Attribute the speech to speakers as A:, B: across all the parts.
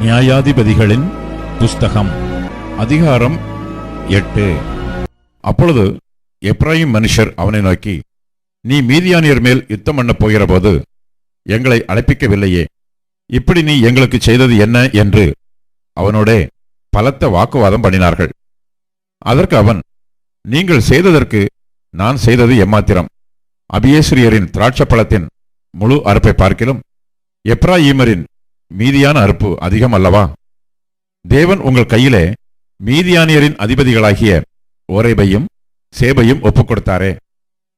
A: நியாயாதிபதிகளின் புஸ்தகம் அதிகாரம் எட்டு அப்பொழுது எப்ராஹிம் மனுஷர் அவனை நோக்கி நீ மீதியானியர் மேல் யுத்தம் பண்ணப் போகிறபோது எங்களை அழைப்பிக்கவில்லையே. இப்படி நீ எங்களுக்கு செய்தது என்ன? என்று அவனோடே பலத்த வாக்குவாதம் பண்ணினார்கள். அதற்கு அவன் நீங்கள் செய்ததற்கு நான் செய்தது எம்மாத்திரம். அபியேஸ்வரியரின் திராட்சப்பழத்தின் முழு அறுப்பை பார்க்கிலும் எப்ராயீமரின் மீதியான அறுப்பு அதிகம் அல்லவா? தேவன் உங்கள் கையிலே மீதியானியரின் அதிபதிகளாகிய ஓரைபையும் சேபையும் ஒப்புக் கொடுத்தாரே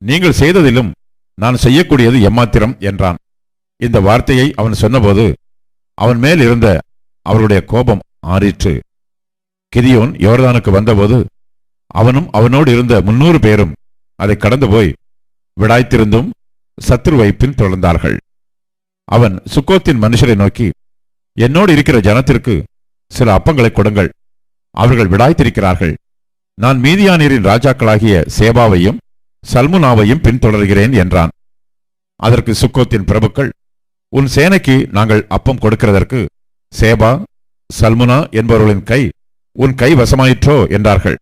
A: நீங்கள் செய்ததிலும் நான் செய்யக்கூடியது எம்மாத்திரம் என்றான். இந்த வார்த்தையை அவன் சொன்னபோது அவன் மேல் இருந்த அவருடைய கோபம் ஆறிற்று. கிதியோன் யோர்தானுக்கு வந்தபோது அவனும் அவனோடு இருந்த முன்னூறு பேரும் அதை கடந்து போய் விடாய்த்திருந்தும் சத்ருவை பின்தொடர்ந்தார்கள் அவன் சுக்கோத்தின் மனுஷரை நோக்கி என்னோடு இருக்கிற ஜனத்திற்கு சில அப்பங்களை கொடுங்கள். அவர்கள் விடாய்த்திருக்கிறார்கள். நான் மீதியானீரின் ராஜாக்களாகிய சேபாவையும் சல்முனாவையும் பின்தொடர்கிறேன் என்றான். அதற்கு சுக்கோத்தின் பிரபுக்கள் உன் சேனைக்கு நாங்கள் அப்பம் கொடுக்கிறதற்கு சேபா சல்முனா என்பவர்களின் கை உன் கை வசமாயிற்றோ? என்றார்கள்.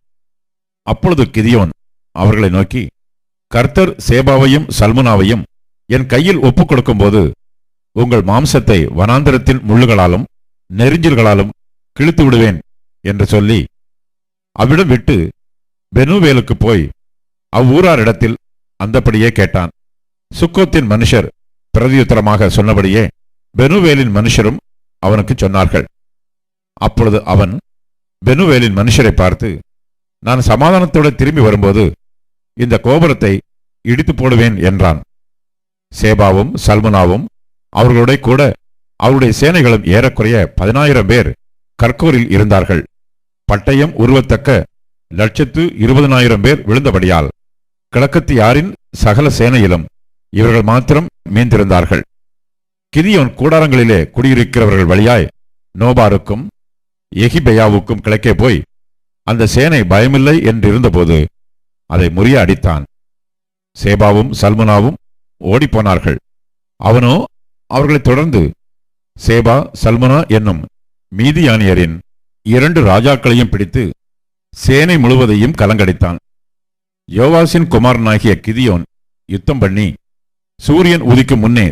A: அப்பொழுது கிதியோன் அவர்களை நோக்கி கர்த்தர் சேபாவையும் சல்முனாவையும் என் கையில் ஒப்புக் கொடுக்கும்போது உங்கள் மாம்சத்தை வனாந்தரத்தின் முள்ளுகளாலும் நெரிஞ்சில்களாலும் கிழித்து விடுவேன் என்று சொல்லி அவ்விடம் விட்டு பெனுவேலுக்கு போய் அவ்வூராரிடத்தில் அந்தப்படியே கேட்டான். சுக்கோத்தின் மனுஷர் பிரதியுத்தரமாக சொன்னபடியே பெனுவேலின் மனுஷரும் அவனுக்கு சொன்னார்கள். அப்பொழுது அவன் பெனுவேலின் மனுஷரை பார்த்து நான் சமாதானத்தோடு திரும்பி வரும்போது இந்த கோபுரத்தை இடித்து போடுவேன் என்றான். சேபாவும் சல்முனாவும் அவர்களுடைய கூட அவருடைய சேனைகளும் ஏறக்குறைய பதினாயிரம் பேர் கர்கோரில் இருந்தார்கள். பட்டயம் உருவத்தக்க லட்சத்து இருபதனாயிரம் பேர் விழுந்தபடியால் கிழக்கத்து யாரின் சகல சேனையிலும் இவர்கள் மாத்திரம் மீந்திருந்தார்கள். கிதியோன் கூடாரங்களிலே குடியிருக்கிறவர்கள் வழியாய் நோபாருக்கும் எகிபெயாவுக்கும் கிழக்கே போய் அந்த சேனை பயமில்லை என்றிருந்தபோது அதை முறிய அடித்தான். சேபாவும் சல்முனாவும் ஓடிப்போனார்கள். அவனோ அவர்களைத் தொடர்ந்து சேபா சல்முனா என்னும் மீதியானியரின் இரண்டு ராஜாக்களையும் பிடித்து சேனை முழுவதையும் கலங்கடித்தான். யோவாசின் குமாரனாகிய கிதியோன் யுத்தம் பண்ணி சூரியன் உதிக்கும் முன்னே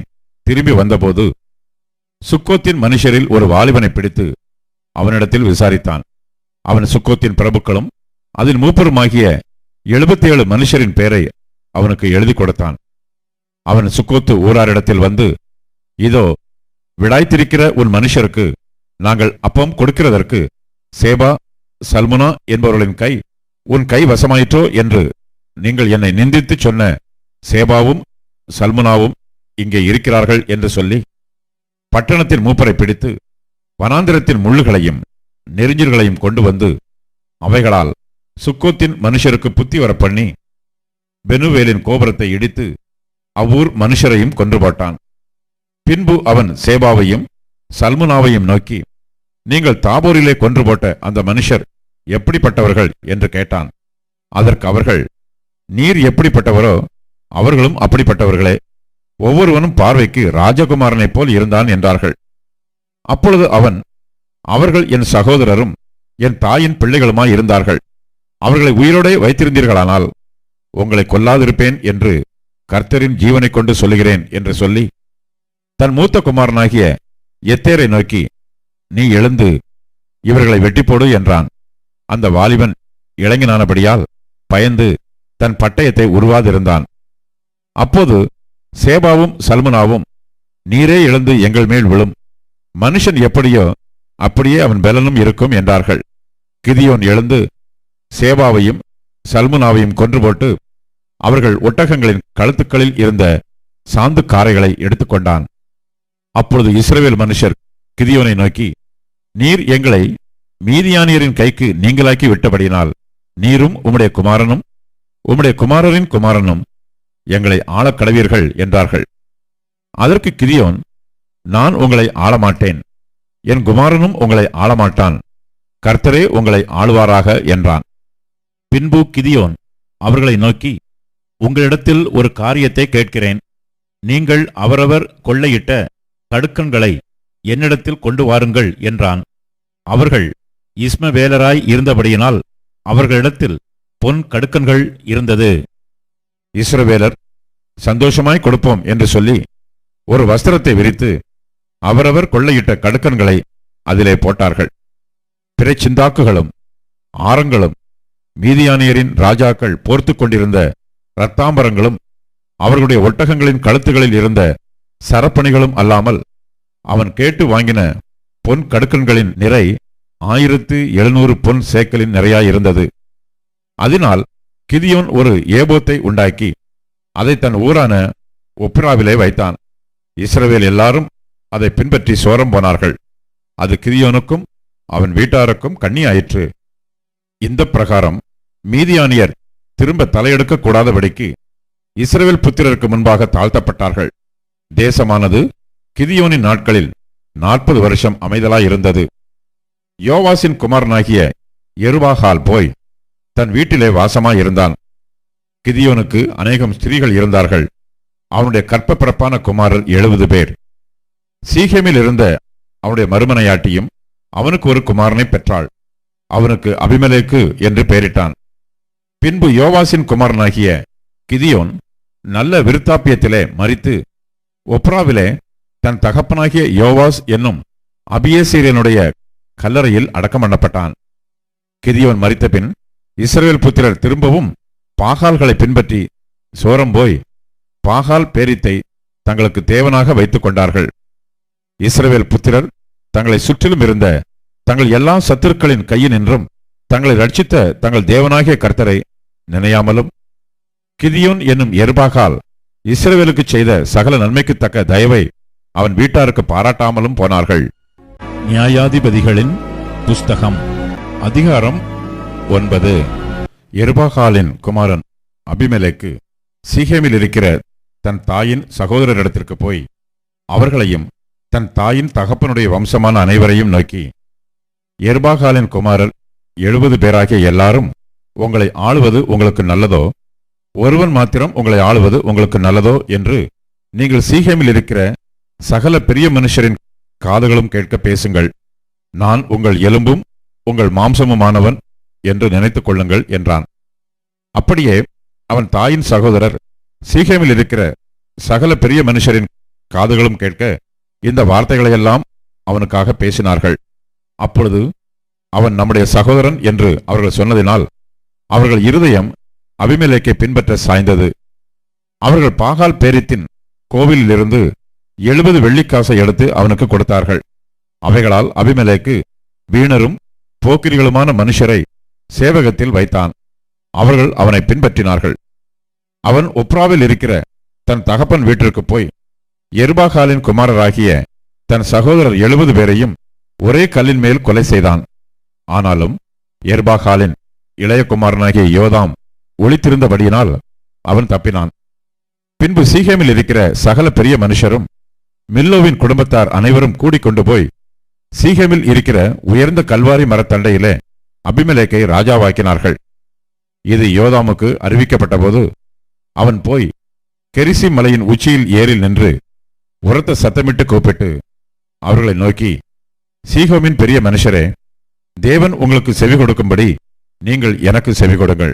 A: திரும்பி வந்தபோது சுக்கோத்தின் மனுஷரில் ஒரு வாலிபனை பிடித்து அவனிடத்தில் விசாரித்தான். அவன் சுக்கோத்தின் பிரபுக்களும் அதில் மூப்பருமாகிய எழுபத்தேழு மனுஷரின் பெயரை அவனுக்கு எழுதி கொடுத்தான். அவன் சுக்கோத்து ஊராரிடத்தில் வந்து இதோ விடாய்த்திருக்கிற உன் மனுஷருக்கு நாங்கள் அப்பம் கொடுக்கிறதற்கு சேபா சல்முனா என்பவர்களின் கை உன் கை வசமாயிற்றோ என்று நீங்கள் என்னை நிந்தித்து சொன்ன சேபாவும் சல்முனாவும் இங்கே இருக்கிறார்கள் என்று சொல்லி பட்டணத்தின் மூப்பரை பிடித்து வனாந்திரத்தின் முள்ளுகளையும் நெறிஞ்சல்களையும் கொண்டு வந்து அவைகளால் சுக்கோத்தின் மனுஷருக்கு புத்தி வரப் பண்ணி பெனுவேலின் கோபுரத்தை இடித்து அவ்வூர் மனுஷரையும் கொன்று போட்டான் பின்பு அவன் சேபாவையும் சல்முனாவையும் நோக்கி நீங்கள் தாபூரிலே கொன்று போட்ட அந்த மனுஷர் எப்படிப்பட்டவர்கள்? என்று கேட்டான். அதற்கு அவர்கள் நீர் எப்படிப்பட்டவரோ அவர்களும் அப்படிப்பட்டவர்களே. ஒவ்வொருவனும் பார்வைக்கு ராஜகுமாரனைப் போல் இருந்தான் என்றார்கள். அப்பொழுது அவன் அவர்கள் என் சகோதரரும் என் தாயின் பிள்ளைகளுமாய் இருந்தார்கள். அவர்களை உயிரோடே வைத்திருந்தீர்களானால் உங்களை கொல்லாதிருப்பேன் என்று கர்த்தரின் ஜீவனைக் கொண்டு சொல்லுகிறேன் என்று சொல்லி தன் மூத்த குமாரனாகிய எத்தேரை நோக்கி நீ எழுந்து இவர்களை வெட்டிப்போடு என்றான். அந்த வாலிபன் இளைஞனானபடியால் பயந்து தன் பட்டயத்தை உருவாதிருந்தான். அப்போது சேபாவும் சல்முனாவும் நீரே எழுந்து எங்கள் மேல் விழும். மனுஷன் எப்படியோ அப்படியே அவன் பெலனும் இருக்கும் என்றார்கள். கிதியோன் எழுந்து சேபாவையும் சல்முனாவையும் கொன்று போட்டு அவர்கள் ஒட்டகங்களின் கழுத்துக்களில் இருந்த சாந்து காரைகளை எடுத்துக்கொண்டான் அப்பொழுது இஸ்ரவேல் மனுஷர் கிதியோனை நோக்கி நீர் எங்களை மீதியானியரின் கைக்கு நீங்களாக்கி விட்டபடியினால் நீரும் உம்முடைய குமாரனும் உம்முடைய குமாரரின் குமாரனும் எங்களை ஆளக்கடவீர்கள் என்றார்கள். அதற்கு கிதியோன் நான் உங்களை ஆளமாட்டேன். என் குமாரனும் உங்களை ஆளமாட்டான். கர்த்தரே உங்களை ஆளுவாராக என்றான். பின்பு கிதியோன் அவர்களை நோக்கி உங்களிடத்தில் ஒரு காரியத்தை கேட்கிறேன். நீங்கள் அவரவர் கொள்ளையிட்ட கடுக்கன்களை என்னிடத்தில் கொண்டு வாருங்கள் என்றான். அவர்கள் இஸ்மவேலராய் இருந்தபடியினால் அவர்களிடத்தில் பொன் கடுக்கன்கள் இருந்தது. இஸ்ரவேலர் சந்தோஷமாய் கொடுப்போம் என்று சொல்லி ஒரு வஸ்திரத்தை விரித்து அவரவர் கொள்ளையிட்ட கடுக்கன்களை அதிலே போட்டார்கள். பிறைச்சிந்தாக்குகளும் ஆரங்களும் மீதியானியரின் ராஜாக்கள் போர்த்துக் கொண்டிருந்த இரத்தாம்பரங்களும் அவர்களுடைய ஒட்டகங்களின் கழுத்துகளில் இருந்த சரப்பணிகளும் அல்லாமல் அவன் கேட்டு வாங்கின பொன் கடுக்கன்களின் நிறை ஆயிரத்து எழுநூறு பொன் சேக்கலின் நிறையாயிருந்தது. அதனால் கிதியோன் ஒரு ஏபோத்தை உண்டாக்கி அதை தன் ஊரான ஒப்ராவிலே வைத்தான். இஸ்ரவேல் எல்லாரும் அதை பின்பற்றி சோரம் போனார்கள். அது கிதியோனுக்கும் அவன் வீட்டாருக்கும் கண்ணி ஆயிற்று இந்த பிரகாரம் மீதியானியர் திரும்ப தலையெடுக்க கூடாதபடிக்கு இஸ்ரேல் புத்திரருக்கு முன்பாக தாழ்த்தப்பட்டார்கள். தேசமானது கிதியோனின் நாட்களில் நாற்பது வருஷம் அமைதலாயிருந்தது. யோவாசின் குமாரனாகிய எருவாகால் போய் தன் வீட்டிலே வாசமாயிருந்தான். கிதியோனுக்கு அநேகம் ஸ்திரீகள் இருந்தார்கள். அவனுடைய கற்ப பிறப்பான குமாரர் எழுபது பேர். சீகேமில் இருந்த அவனுடைய மறுமனையாட்டியும் அவனுக்கு ஒரு குமாரனை பெற்றாள். அவனுக்கு அபிமலேக்கு என்று பெயரிட்டான். பின்பு யோவாசின் குமாரனாகிய கிதியோன் நல்ல விருத்தாப்பியத்திலே மறித்து ஒப்ராவிலே தன் தகப்பனாகிய யோவாஸ் என்னும் அபியேசீரியனுடைய கல்லறையில் அடக்கம் பண்ணப்பட்டான். கிதியோன் மரித்த பின் இஸ்ரேல் புத்திரர் திரும்பவும் பாகால்களை பின்பற்றி சோரம் போய் பாகால் பேரித்தை தங்களுக்கு தேவனாக வைத்துக் கொண்டார்கள். இஸ்ரவேல் புத்திரர் தங்களை சுற்றிலும் இருந்த தங்கள் எல்லா சத்துருக்களின் கையில் நின்றும் தங்களை ரட்சித்த தங்கள் தேவனாகிய கர்த்தரை நினையாமலும் கிதியோன் என்னும் எர்பாகால் இஸ்ரவேலுக்கு செய்த சகல நன்மைக்கு தக்க தயவை அவன் வீட்டாருக்கு பாராட்டாமலும் போனார்கள். நியாயாதிபதிகளின் புஸ்தகம் அதிகாரம் ஒன்பது. எருபாகாலின் குமாரன் அபிமலைக்கு சீகேமில் இருக்கிற தன் தாயின் சகோதரரிடத்திற்கு போய் அவர்களையும் தன் தாயின் தகப்பனுடைய வம்சமான அனைவரையும் நோக்கி எர்பாகாலின் குமாரர் எழுபது பேராகிய எல்லாரும் உங்களை ஆளுவது உங்களுக்கு நல்லதோ? ஒருவன் மாத்திரம் உங்களை ஆளுவது உங்களுக்கு நல்லதோ? என்று நீங்கள் சீகேமில் இருக்கிற சகல பெரிய மனுஷரின் காதுகளும் கேட்க பேசுங்கள். நான் உங்கள் எலும்பும் உங்கள் மாம்சமுமானவன் என்று நினைத்துக் கொள்ளுங்கள் என்றான். அப்படியே அவன் தாயின் சகோதரர் சீகேமில் இருக்கிற சகல பெரிய மனுஷரின் காதுகளும் கேட்க இந்த வார்த்தைகளையெல்லாம் அவனுக்காக பேசினார்கள். அப்பொழுது அவன் நம்முடைய சகோதரன் என்று அவர்கள் சொன்னதினால் அவர்கள் இருதயம் அபிமெலேக்கை பின்பற்ற சாய்ந்தது. அவர்கள் பாகால் பேரித்தின் கோவிலிலிருந்து எழுபது வெள்ளிக்காசை எடுத்து அவனுக்கு கொடுத்தார்கள். அவைகளால் அபிமலைக்கு வீணரும் போக்கிரிகளுமான மனுஷரை சேவகத்தில் வைத்தான். அவர்கள் அவனை பின்பற்றினார்கள். அவன் ஒப்ராவில் இருக்கிற தன் தகப்பன் வீட்டிற்கு போய் எருபாகாலின் குமாரராகிய தன் சகோதரர் எழுபது பேரையும் ஒரே கல்லின் மேல் கொலை செய்தான். ஆனாலும் எர்பாகாலின் இளையகுமாரனாகிய யோதாம் ஒளித்திருந்தபடியினால் அவன் தப்பினான். பின்பு சீகேமில் இருக்கிற சகல பெரிய மனுஷரும் மில்லோவின் குடும்பத்தார் அனைவரும் கூடிக்கொண்டு போய் சீகேமில் இருக்கிற உயர்ந்த கல்வாரி மரத்தண்டையிலே அபிமலேக்கை ராஜாவாக்கினார்கள். இது யோதாமுக்கு அறிவிக்கப்பட்டபோது அவன் போய் கெரிசி மலையின் உச்சியில் ஏறில் நின்று உரத்த சத்தமிட்டு கூப்பிட்டு அவர்களை நோக்கி சீகோமின் பெரிய மனுஷரே தேவன் உங்களுக்கு செவி கொடுக்கும்படி நீங்கள் எனக்கு செவி கொடுங்கள்.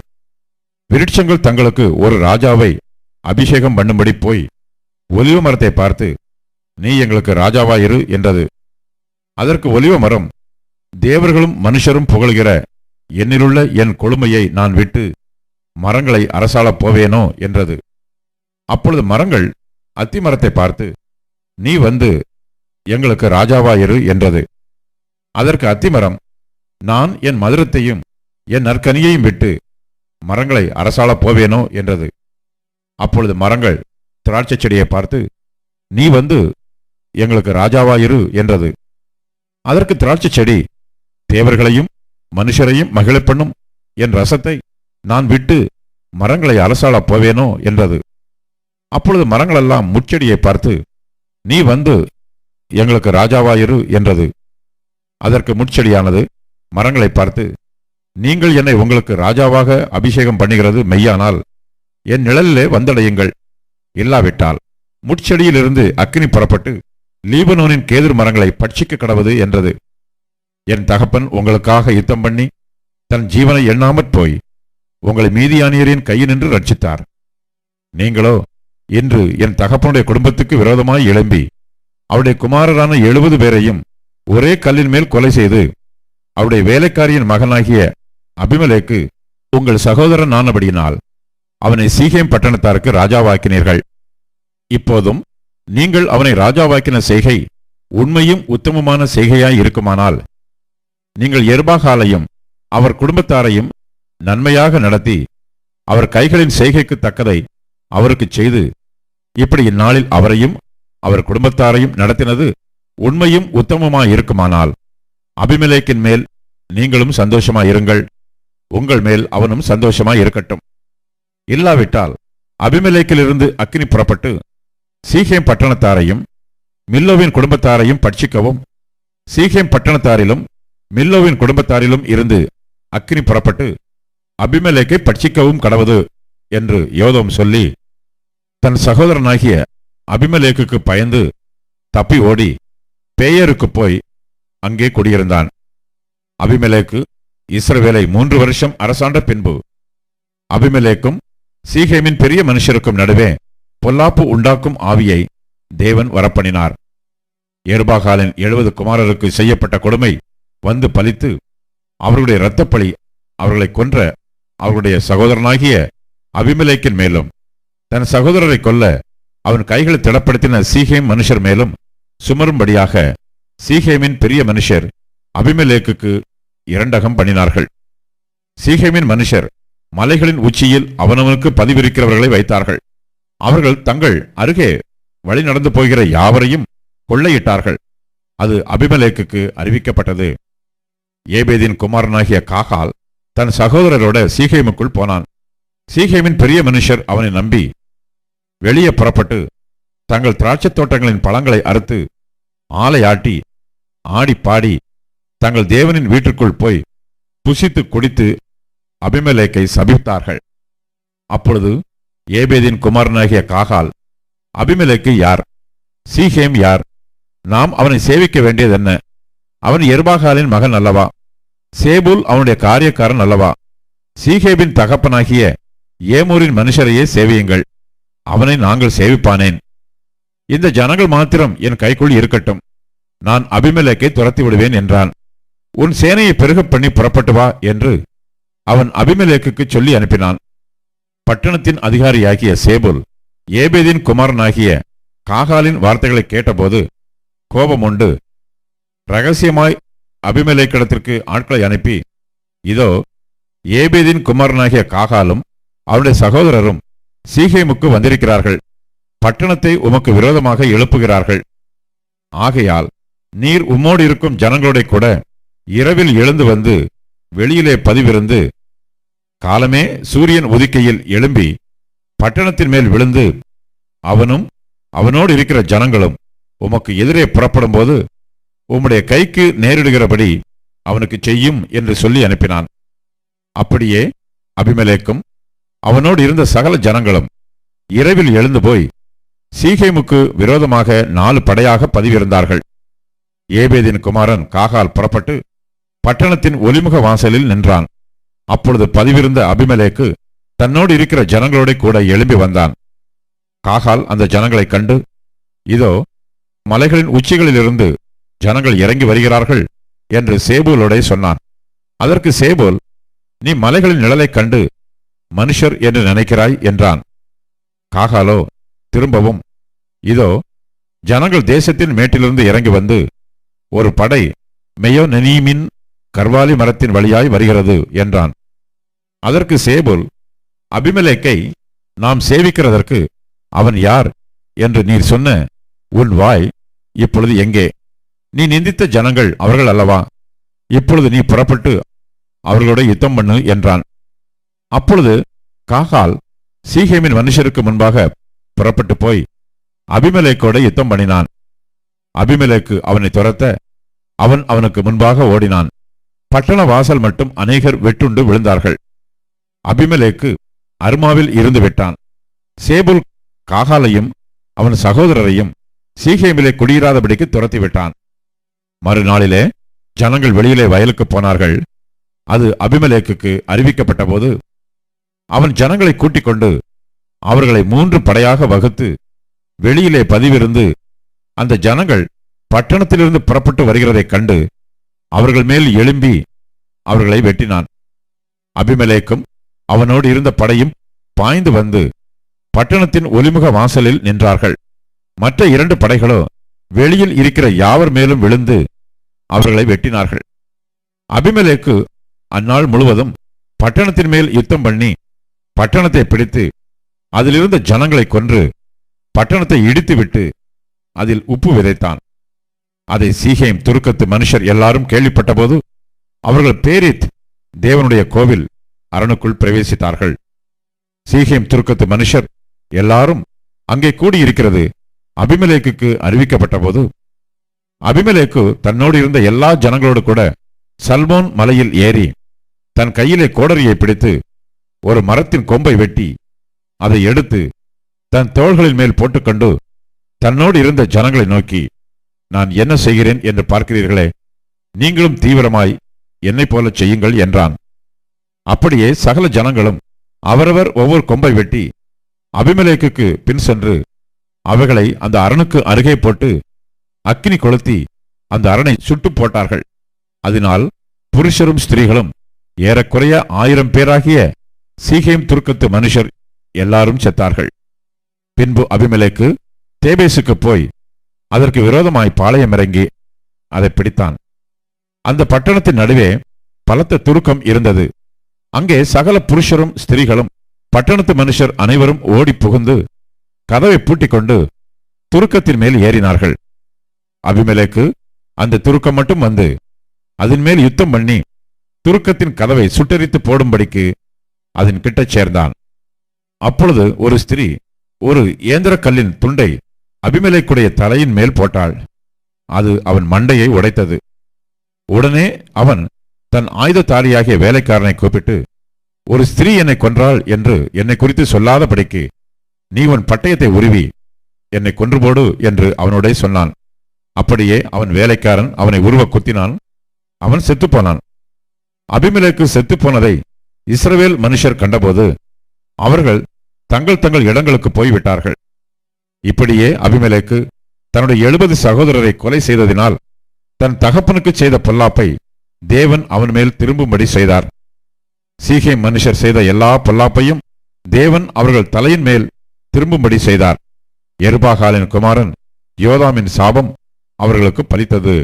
A: விருட்சங்கள் தங்களுக்கு ஒரு ராஜாவை அபிஷேகம் பண்ணும்படி போய் ஒலிவ மரத்தை பார்த்து நீ எங்களுக்கு ராஜாவாயிரு என்றது. அதற்கு ஒலிவ மரம் தேவர்களும் மனுஷரும் புகழ்கிற என்னிலுள்ள என் கொழுமையை நான் விட்டு மரங்களை அரசாளப் போவேனோ என்றது. அப்பொழுது மரங்கள் அத்திமரத்தை பார்த்து நீ வந்து எங்களுக்கு ராஜாவாயிரு என்றது. அதற்கு அத்திமரம் நான் என் மதுரத்தையும் என் நற்கனியையும் விட்டு மரங்களை அரசாளப் போவேனோ என்றது. அப்பொழுது மரங்கள் திராட்சை செடியை பார்த்து நீ வந்து எங்களுக்கு ராஜாவாயிரு என்றது. அதற்கு திராட்சை செடி தேவர்களையும் மனுஷரையும் மகிழப்பெண்ணும் என் ரசத்தை நான் விட்டு மரங்களை அரசாளப் போவேனோ என்றது. அப்பொழுது மரங்களெல்லாம் முச்செடியை பார்த்து நீ வந்து எங்களுக்கு ராஜாவாயிரு என்றது. அதற்கு முட்செடியானது. மரங்களை பார்த்து நீங்கள் என்னை உங்களுக்கு ராஜாவாக அபிஷேகம் பண்ணுகிறது மெய்யானால் என் நிழலிலே வந்தடையுங்கள். இல்லாவிட்டால் முட்செடியிலிருந்து அக்னி புறப்பட்டு லீபனோனின் கேதிர் மரங்களை பட்சிக்க கடவது என்றது. என் தகப்பன் உங்களுக்காக யுத்தம் பண்ணி தன் ஜீவனை எண்ணாமற் போய் உங்களை மீதியானியரின் கையினின்று ரட்சித்தார். நீங்களோ இன்று என் தகப்பனுடைய குடும்பத்துக்கு விரோதமாய் எழும்பி அவருடைய குமாரரான எழுபது பேரையும் ஒரே கல்லின் மேல் கொலை செய்து அவருடைய வேலைக்காரியின் மகனாகிய அபிமலேக்கு உங்கள் சகோதரன் ஆனபடியினால் அவனை சீகேம் பட்டணத்தாருக்கு ராஜாவாக்கினீர்கள். இப்போதும் நீங்கள் அவனை ராஜாவாக்கின செய்கை உண்மையும் உத்தமமான செய்கையாய் இருக்குமானால் நீங்கள் எர்பாகாலையும் அவர் குடும்பத்தாரையும் நன்மையாக நடத்தி அவர் கைகளின் செய்கைக்கு தக்கதை அவருக்குச் செய்து இப்படி இந்நாளில் அவரையும் அவர் குடும்பத்தாரையும் நடத்தினது உண்மையும் உத்தமமாய் இருக்குமானால் அபிமலேக்கின் மேல் நீங்களும் சந்தோஷமாயிருங்கள் உங்கள் மேல் அவனும் சந்தோஷமாய் இருக்கட்டும். இல்லாவிட்டால் அபிமலேக்கிலிருந்து அக்னி புறப்பட்டு சீகேம் பட்டணத்தாரையும் மில்லோவின் குடும்பத்தாரையும் பட்சிக்கவும் சீகேம் பட்டணத்தாரிலும் மில்லோவின் குடும்பத்தாரிலும் இருந்து அக்னி புறப்பட்டு அபிமலேக்கை பட்சிக்கவும் கடவது என்று யோதம் சொல்லி தன் சகோதரனாகிய அபிமலேக்குக்கு பயந்து தப்பி ஓடி பேயருக்கு போய் அங்கே குடியிருந்தான். அபிமலேக்கு இஸ்ரவேலை மூன்று வருஷம் அரசாண்ட பின்பு அபிமலேக்கும் சீகேமின் பெரிய மனுஷருக்கும் நடுவே பொல்லாப்பு உண்டாக்கும் ஆவியை தேவன் வரப்பணினார் ஏர்பாகாலின் எழுபது குமாரருக்கு செய்யப்பட்ட கொடுமை வந்து பலித்து அவர்களுடைய இரத்தப்பழி அவர்களை கொன்ற அவர்களுடைய சகோதரனாகிய அபிமலேக்கின் மேலும் தன் சகோதரரை கொல்ல அவன் கைகளை திடப்படுத்தின சீகேம் மனுஷர் மேலும் சுமரும்படியாக சீகேமின் பெரிய மனுஷர் அபிமலேக்கு இரண்டகம் பண்ணினார்கள். சீகேமின் மனுஷர் மலைகளின் உச்சியில் அவனவனுக்கு பதிவிருக்கிறவர்களை வைத்தார்கள். அவர்கள் தங்கள் அருகே வழி நடந்து போகிற யாவரையும் கொள்ளையிட்டார்கள். அது அபிமலேக்குக்கு அறிவிக்கப்பட்டது. ஏபேதின் குமாரனாகிய காகால் தன் சகோதரரோட சீகேமுக்குள் போனான். சீகேமின் பெரிய மனுஷர் அவனை நம்பி வெளியே புறப்பட்டு தங்கள் திராட்சைத் தோட்டங்களின் பழங்களை அறுத்து ஆலையாட்டி ஆடி பாடி தங்கள் தேவனின் வீட்டிற்குள் போய் புசித்து குடித்து அபிமலேக்கை சபித்தார்கள். அப்பொழுது ஏபேதின் குமாரனாகிய காகால் அபிமலேக்கு யார்? சீஹேம் யார்? நாம் அவனை சேவிக்க வேண்டியதென்ன? அவன் எருபாகாலின் மகன் அல்லவா? சேபுல் அவனுடைய காரியக்காரன் அல்லவா? சீஹேபின் தகப்பனாகிய ஏமூரின் மனுஷரையே சேவியுங்கள். அவனை நாங்கள் சேவிப்பானேன். இந்த ஜனங்கள் மாத்திரம் என் கைக்குள் இருக்கட்டும். நான் அபிமலேக்கை துரத்தி விடுவேன் என்றான். உன் சேனையை பெருகப் பண்ணி புறப்பட்டு வா என்று அவன் அபிமலேக்கு சொல்லி அனுப்பினான். பட்டணத்தின் அதிகாரியாகிய சேபுல் ஏபேதின் குமாரனாகிய காகாலின் வார்த்தைகளை கேட்டபோது கோபம் உண்டு. ரகசியமாய் அபிமலேக்கிடத்திற்கு ஆட்களை அனுப்பி இதோ ஏபேதின் குமாரனாகிய காகாலும் அவருடைய சகோதரரும் சீகேமுக்கு வந்திருக்கிறார்கள். பட்டணத்தை உமக்கு விரோதமாக எழுப்புகிறார்கள். ஆகையால் நீர் உம்மோடு இருக்கும் ஜனங்களோட கூட இரவில் எழுந்து வந்து வெளியிலே பதிவிருந்து காலமே சூரியன் ஒதுக்கையில் எழும்பி பட்டணத்தின் மேல் விழுந்து அவனும் அவனோடு இருக்கிற ஜனங்களும் உமக்கு எதிரே புறப்படும்போது உம்முடைய கைக்கு நேரிடுகிறபடி அவனுக்கு செய்யும் என்று சொல்லி அனுப்பினான். அப்படியே அபிமலேக்கும் அவனோடு இருந்த சகல ஜனங்களும் இரவில் எழுந்து போய் சீகேமுக்கு விரோதமாக நாலு படையாக பதிவிருந்தார்கள். ஏபேதின் குமாரன் காகால் புறப்பட்டு பட்டணத்தின் ஒலிமுக வாசலில் நின்றான். அப்பொழுது பதிவிருந்த அபிமலேக்கு தன்னோடு இருக்கிற ஜனங்களோட கூட எழும்பி வந்தான். காகால் அந்த ஜனங்களைக் கண்டு இதோ மலைகளின் உச்சிகளிலிருந்து ஜனங்கள் இறங்கி வருகிறார்கள் என்று சேபூலோடே சொன்னான். அதற்கு சேபூல் நீ மலைகளின் நிழலைக் கண்டு மனுஷர் என்று நினைக்கிறாய் என்றான். காகாலோ திரும்பவும் இதோ ஜனங்கள் தேசத்தின் மேட்டிலிருந்து இறங்கி வந்து ஒரு படை மெயோ நெனீமின் கர்வாலி மரத்தின் வழியாய் வருகிறது என்றான். அதற்கு சேபுல் அபிமலேக்கை நாம் சேவிக்கிறதற்கு அவன் யார் என்று நீர் சொன்ன உன் வாய் இப்பொழுது எங்கே? நீ நிந்தித்த ஜனங்கள் அவர்கள் அல்லவா? இப்பொழுது நீ புறப்பட்டு அவர்களோட யுத்தம் பண்ணு என்றான். அப்பொழுது காகால் சீகேமின் மனுஷருக்கு முன்பாக புறப்பட்டு போய் அபிமலேக்கோட யுத்தம் பண்ணினான். அபிமலேக்கு அவனை துரத்த அவன் அவனுக்கு முன்பாக ஓடினான். பட்டண வாசல் மட்டும் அநேகர் வெட்டுண்டு விழுந்தார்கள். அபிமலேக்கு அருமாவில் இருந்து விட்டான். சேபுல் காகாலையும் அவன் சகோதரரையும் சீகேமிலே குடியிராதபடிக்கு துரத்தி விட்டான். மறுநாளிலே ஜனங்கள் வெளியிலே வயலுக்கு போனார்கள். அது அபிமலேக்கு அறிவிக்கப்பட்ட போது அவன் ஜனங்களை கூட்டிக் கொண்டு அவர்களை மூன்று படையாக வகுத்து வெளியிலே பதிவிருந்து அந்த ஜனங்கள் பட்டணத்திலிருந்து புறப்பட்டு வருகிறதைக் கண்டு அவர்கள் மேல் எழும்பி அவர்களை வெட்டினான். அபிமலேக்கும் அவனோடு இருந்த படையும் பாய்ந்து வந்து பட்டணத்தின் ஒலிமுக வாசலில் நின்றார்கள். மற்ற இரண்டு படைகளோ வெளியில் இருக்கிற யாவர் மேலும் விழுந்து அவர்களை வெட்டினார்கள். அபிமலேக்கு அந்நாள் முழுவதும் பட்டணத்தின் மேல் யுத்தம் பண்ணி பட்டணத்தை பிடித்து அதிலிருந்த ஜனங்களை கொன்று பட்டணத்தை இடித்துவிட்டு அதில் உப்பு விதைத்தான். அதை சீகேம் துருக்கத்து மனுஷர் எல்லாரும் கேள்விப்பட்டபோது அவர்கள் பேரித் தேவனுடைய கோவில் அரணுக்குள் பிரவேசித்தார்கள். சீகேம் துருக்கத்து மனுஷர் எல்லாரும் அங்கே கூடியிருக்கிறது அபிமலேக்குக்கு அறிவிக்கப்பட்டபோது அபிமலேக்கு தன்னோடு இருந்த எல்லா ஜனங்களோடு கூட சல்மோன் மலையில் ஏறி தன் கையிலே கோடரியை பிடித்து ஒரு மரத்தின் கொம்பை வெட்டி அதை எடுத்து தன் தோள்களின் மேல் போட்டுக்கொண்டு தன்னோடு இருந்த ஜனங்களை நோக்கி நான் என்ன செய்கிறேன் என்று பார்க்கிறீர்களே நீங்களும் தீவிரமாய் என்னைப் போல செய்யுங்கள் என்றான். அப்படியே சகல ஜனங்களும் அவரவர் ஒவ்வொரு கொம்பை வெட்டி அபிமலேக்கு பின் சென்று அவைகளை அந்த அரணுக்கு அருகே போட்டு அக்கினி கொளுத்தி அந்த அரணை சுட்டு போட்டார்கள். அதனால் புருஷரும் ஸ்திரீகளும் ஏறக்குறைய ஆயிரம் பேராகிய சீகேம் துருக்கத்து மனுஷர் எல்லாரும் செத்தார்கள். பின்பு அபிமலைக்கு தேபேசுக்கு போய் அதற்கு விரோதமாய் பாளையம் இறங்கி அதை பிடித்தான். அந்த பட்டணத்தின் நடுவே பலத்த துருக்கம் இருந்தது. அங்கே சகல புருஷரும் ஸ்திரீகளும் பட்டணத்து மனுஷர் அனைவரும் ஓடி புகுந்து கதவை பூட்டிக் கொண்டு துருக்கத்தின் மேல் ஏறினார்கள். அபிமலைக்கு அந்த துருக்கம் மட்டும் வந்து அதன் மேல் யுத்தம் பண்ணி துருக்கத்தின் கதவை சுட்டரித்து போடும்படிக்கு அதன் கிட்டச் சேர்ந்தான். அப்பொழுது ஒரு ஸ்திரீ ஒரு இயந்திர கல்லின் துண்டை அபிமலைக்குடைய தலையின் மேல் போட்டாள். அது அவன் மண்டையை உடைத்தது. உடனே அவன் தன் ஆயுததாரியாகிய வேலைக்காரனை கூப்பிட்டு ஒரு ஸ்திரீ என்னை கொன்றாள் என்று என்னை குறித்து சொல்லாதபடிக்கு நீ உன் பட்டயத்தை உருவி என்னை கொன்று போடு என்று அவனுடைய சொன்னான். அப்படியே அவன் வேலைக்காரன் அவனை உருவ குத்தினான். அவன் செத்துப்போனான் அபிமலைக்கு செத்துப்போனதை இஸ்ரவேல் மனுஷர் கண்டபோது அவர்கள் தங்கள் தங்கள் இடங்களுக்கு போய்விட்டார்கள். இப்படியே அபிமலைக்கு தன்னுடைய எழுபது சகோதரரை கொலை செய்ததினால் தன் தகப்பனுக்கு செய்த பொல்லாப்பை தேவன் அவன் மேல் திரும்பும்படி செய்தார். சீகே மனுஷர் செய்த எல்லா பொல்லாப்பையும் தேவன் அவர்கள் தலையின் மேல் திரும்பும்படி செய்தார். எருபாகாலின் குமாரன் யோதாமின் சாபம் அவர்களுக்கு பலித்தது.